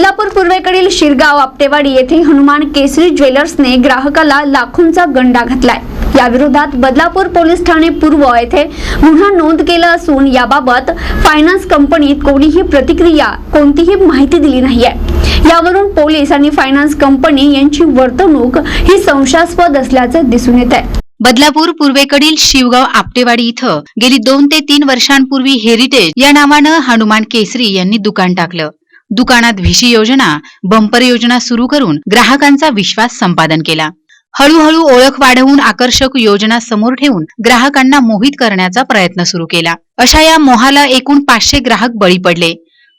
बदलापूर पूर्वेकडील शिरगाव आपटेवाडी येथे हनुमान केसरी ज्वेलर्सने ग्राहकाला लाखोंचा गंडा घातलाय. या विरोधात बदलापूर पोलीस ठाणे पूर्व येथे गुन्हा नोंद केला असून याबाबत फायनान्स कंपनीत कोणीही प्रतिक्रिया कोणतीही माहिती दिली नाहीये. यावरून पोलीस आणि फायनान्स कंपनी यांची वर्तणूक ही संशयास्पद असल्याचं दिसून येत आहे बदलापूर पूर्वेकडील शिवगाव आपटेवाडी इथं गेली दोन ते तीन वर्षांपूर्वी हेरिटेज या नावानं हनुमान केसरी यांनी दुकान टाकलं. दुकानात व्हिशी योजना बंपर योजना सुरू करून ग्राहकांचा विश्वास संपादन केला. हळूहळू ओळख वाढवून आकर्षक योजना समोर ठेवून ग्राहकांना मोहित करण्याचा प्रयत्न सुरू केला. अशा या मोहाला एकूण पाचशे ग्राहक बळी पडले.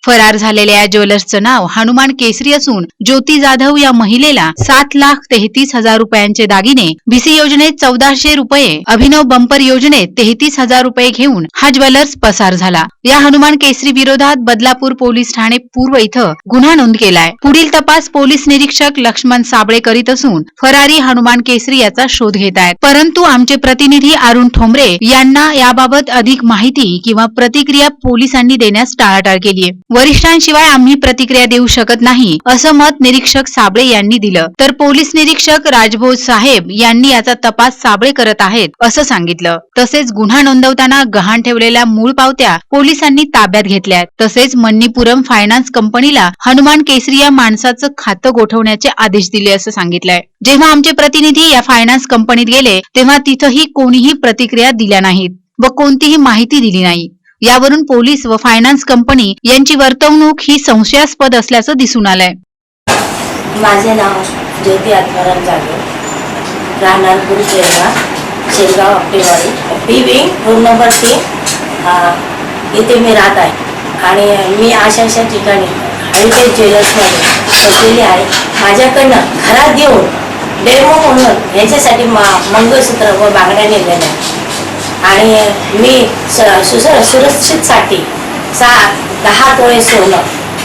फरार झालेल्या या ज्वेलर्सचं नाव हनुमान केसरी असून ज्योती जाधव या महिलेला सात लाख तेहतीस हजार रुपयांचे दागिने व्हीसी योजनेत चौदाशे रुपये अभिनव बंपर योजनेत तेहतीस हजार रुपये घेऊन हा ज्वेलर्स पसार झाला. या हनुमान केसरी विरोधात बदलापूर पोलीस ठाणे पूर्व इथं गुन्हा नोंद केलाय. पुढील तपास पोलीस निरीक्षक लक्ष्मण साबळे करीत असून फरारी हनुमान केसरी याचा शोध घेत आहेत. परंतु आमचे प्रतिनिधी अरुण ठोंबरे यांना याबाबत अधिक माहिती किंवा प्रतिक्रिया पोलिसांनी देण्यास टाळाटाळ केली आहे वरिष्ठांशिवाय आम्ही प्रतिक्रिया देऊ शकत नाही असं मत निरीक्षक साबळे यांनी दिलं. तर पोलीस निरीक्षक राजभोज साहेब यांनी याचा तपास साबळे करत आहेत असं सांगितलं. तसेच गुन्हा नोंदवताना गहाण ठेवलेल्या मूळ पावत्या पोलिसांनी ताब्यात घेतल्या तसेच मन्नीपुरम फायनान्स कंपनीला हनुमान केसरी या माणसाचं खातं गोठवण्याचे आदेश दिले असं सांगितलंय. जेव्हा आमचे प्रतिनिधी या फायनान्स कंपनीत गेले तेव्हा तिथंही कोणीही प्रतिक्रिया दिल्या नाहीत व कोणतीही माहिती दिली नाही. यावरून पोलीस व फायनान्स कंपनी यांची वर्तवणूक ही संशयास्पद असल्याचं दिसून आलंय. माझे नाव ज्योती आत्माराम जाधव. राहणार गुरु Shergaon Shergaon Aptewadi B wing room number तीन इथे मी राहत आहे. आणि मी अशा अशा ठिकाणी हेरिटेज ज्वेलर्समध्ये बसलेली आहे. माझ्याकडनं घरात येऊन डेमो म्हणून ह्याच्यासाठी मा मंगळसूत्र व बांगड्या नेलेल्या आहेत. आणि मी स सुस सुरक्षितसाठी सा दहा तोळे सोनं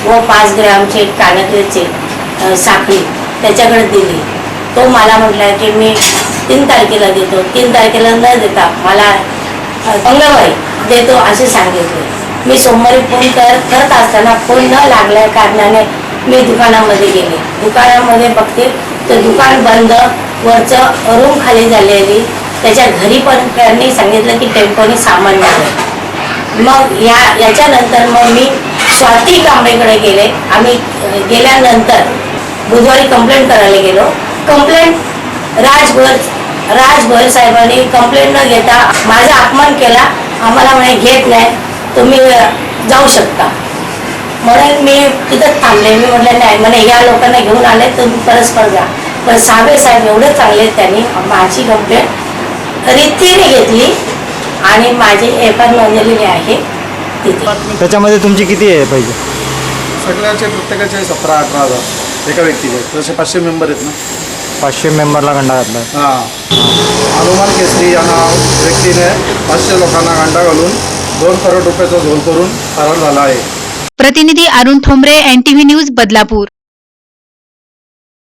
व पाच ग्रॅमचे कानातल्याचे साखळी त्याच्याकडे दिली. तो मला म्हटला की मी तीन तारखेला देतो. तीन तारखेला न देता मला मंगळवारी देतो असे सांगितले. मी सोमवारी फोन कर करत असताना फोन न लागल्या कारणाने मी दुकानामध्ये गेले. दुकानामध्ये बघते तर दुकान बंद वरचं रूम खाली झालेली त्याच्या घरी पण त्यांनी सांगितलं की टेम्पोनी सामान नेलं मग या याच्यानंतर मग मी स्वाती कांबळेकडे गेले. आम्ही गेल्यानंतर बुधवारी कंप्लेंट करायला गेलो. कंप्लेंट राजभर राजभर साहेबांनी कंप्लेंट न घेता माझा अपमान केला. आम्हाला म्हणे घेत नाही. तुम्ही जाऊ शकता. म्हणून मी तिथंच थांबले. मी म्हटलं नाही म्हणे या लोकांना घेऊन आले. तर तुम्ही परस्पर जा. पण सावे साहेब एवढे चांगले त्यांनी. माझी कंप्लेंट रीतीने घेतली आणि माझी एफ आर नोंदवलेली आहे तिथे. त्याच्यामध्ये तुमची किती आहे पाहिजे सगळ्याचे प्रत्येकाचे सतरा अठरा हजार एका व्यक्तीचे. तसे पाचशे मेंबर आहेत ना. पाचशे मेंबरला गंडा घातला. हां. हनुमान केसरी या नाव व्यक्तीने पाचशे लोकांना गांडा घालून दोन करोड रुपयाचा झोल करून फरार झाला आहे. प्रतिनिधी अरुण ठोंबरे एनटीव्ही न्यूज बदलापूर.